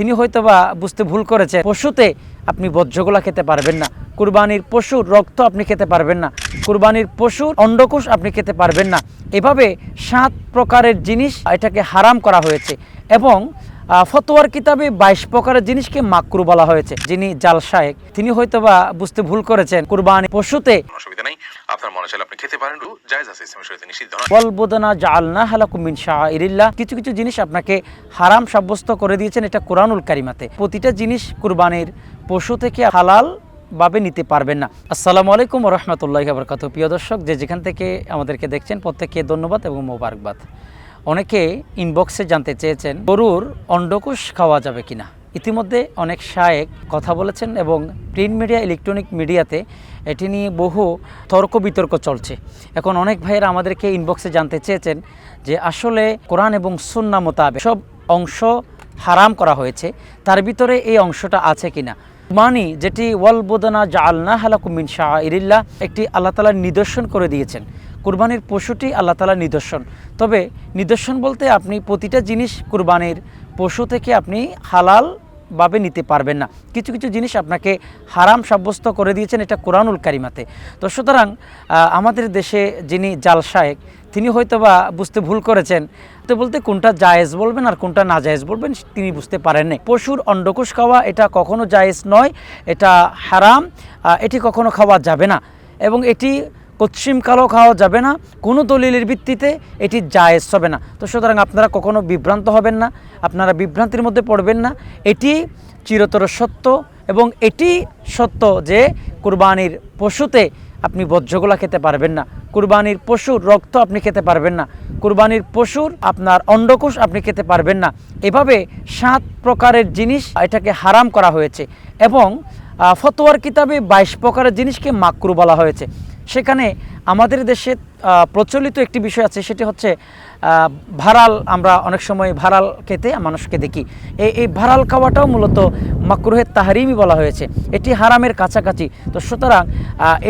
তিনি হয়তোবা বুঝতে ভুল করেছে পশুতে আপনি বজ্রগুলা খেতে পারবেন না। কুরবানির পশুর রক্ত আপনি খেতে পারবেন না। কুরবানির পশুর অন্ডকোষ আপনি খেতে পারবেন না। এভাবে সাত প্রকারের জিনিস এটাকে হারাম করা হয়েছে এবং ফতোয়ার কিতাবে বাইশ প্রকারের জিনিসকে মাকরু বলা হয়েছে। যিনি জাল শায়েক, তিনি হয়তোবা বুঝতে ভুল করেছেন। কুরবানি পশুতে কিছু কিছু জিনিস আপনাকে হারাম সাব্যস্ত করে দিয়েছেন, এটা কোরআনুল কারিমাতে। প্রতিটা জিনিস কুরবানির পশু থেকে হালাল ভাবে নিতে পারবেন না। আসসালামু আলাইকুম রহমতুল্লাহ বরকাত প্রিয় দর্শক, যে যেখান থেকে আমাদেরকে দেখছেন, প্রত্যেককে ধন্যবাদ এবং মোবারকবাদ। অনেকে ইনবক্সে জানতে চেয়েছেন, গরুর অন্ডকোষ খাওয়া যাবে কিনা? ইতিমধ্যে অনেক শায়েক কথা বলেছেন এবং প্রিন্ট মিডিয়া, ইলেকট্রনিক মিডিয়াতে এটি নিয়ে বহু তর্ক বিতর্ক চলছে। এখন অনেক ভাইয়েরা আমাদেরকে ইনবক্সে জানতে চেয়েছেন যে আসলে কোরআন এবং সুন্না মোতাবেক সব অংশ হারাম করা হয়েছে, তার ভিতরে এই অংশটা আছে কিনা? মানি যেটি ওয়াল বোদনা জালনা হালাকুমিন শাহ ইরিল্লা একটি আল্লাহ তালার নিদর্শন করে দিয়েছেন। কুরবানির পশুটি আল্লাহ তালার নিদর্শন। তবে নিদর্শন বলতে আপনি প্রতিটা জিনিস কুরবানির পশু থেকে আপনি হালাল ভাবে নিতে পারবেন না। কিছু কিছু জিনিস আপনাকে হারাম সাব্যস্ত করে দিয়েছেন এটা কোরআনুল কারিমাতে। তো সুতরাং আমাদের দেশে যিনি জাল শায়েক, তিনি হয়তোবা বুঝতে ভুল করেছেন। তো বলতে কোনটা জায়েজ বলবেন আর কোনটা না জায়েজ বলবেন, তিনি বুঝতে পারেননি পশুর অন্ডকোষ খাওয়া এটা কখনো জায়েজ নয়, এটা হারাম এটি কখনো খাওয়া যাবে না। এবং এটি পশ্চিম কালো খাওয়া যাবে না, কোনো দলিলের ভিত্তিতে এটি জায়েজ হবে না। তো সুতরাং আপনারা কখনো বিভ্রান্ত হবেন না, আপনারা বিভ্রান্তির মধ্যে পড়বেন না। এটি চিরতর সত্য এবং এটি সত্য যে কুরবানির পশুতে আপনি বজ্রগুলা খেতে পারবেন না। কুরবানির পশুর রক্ত আপনি খেতে পারবেন না। কুরবানির পশুর আপনার অন্ডকোষ আপনি খেতে পারবেন না। এভাবে সাত প্রকারের জিনিস এটাকে হারাম করা হয়েছে এবং ফতোয়ার কিতাবে বাইশ প্রকারের জিনিসকে মাকরু বলা হয়েছে। সেখানে আমাদের দেশে প্রচলিত একটি বিষয় আছে, সেটি হচ্ছে ভাড়াল। আমরা অনেক সময় ভাড়াল খেতে মানুষকে দেখি। এই এই ভাড়াল খাওয়াটাও মূলত মাকরুহের তাহারিমই বলা হয়েছে। এটি হারামের কাছাকাছি। তো সুতরাং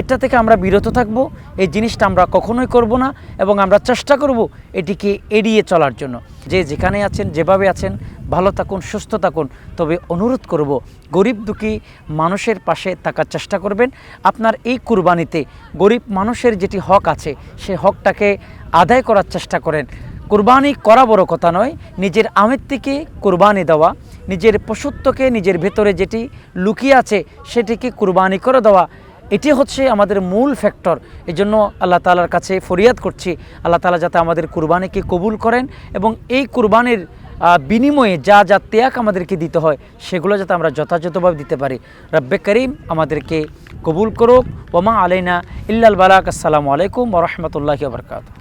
এটা থেকে আমরা বিরত থাকব। এই জিনিসটা আমরা কখনোই করব না এবং আমরা চেষ্টা করব এটিকে এড়িয়ে চলার জন্য। যে যেখানে আছেন, যেভাবে আছেন, ভালো থাকুন, সুস্থ থাকুন। তবে অনুরোধ করব, গরিব দুঃখী মানুষের পাশে থাকার চেষ্টা করবেন। আপনার এই কুরবানিতে গরিব মানুষের যেটি হক আছে, সে হকটাকে আদায় করার চেষ্টা করেন। কুরবানি করা বড় কথা নয়, নিজের আমের থেকে কুরবানি দেওয়া, নিজের পশুত্বকে নিজের ভেতরে যেটি লুকিয়ে আছে, সেটিকে কুরবানি করে দেওয়া। এটি হচ্ছে আমাদের মূল ফ্যাক্টর এই জন্য আল্লাহ তালার কাছে ফরিয়াদ করছি, আল্লাহ তালা যাতে আমাদের কুরবানিকে কবুল করেন এবং এই কুরবানির বিনিময়ে যা যা ত্যাগ আমাদেরকে দিতে হয়, সেগুলো যাতে আমরা যথাযথভাবে দিতে পারি। রব্বে করিম আমাদেরকে কবুল করুক। ওমা আলাইনা ইল্লাল বালাক। আসসালামু আলাইকুম ওরহমতুল্লাহি বরকাত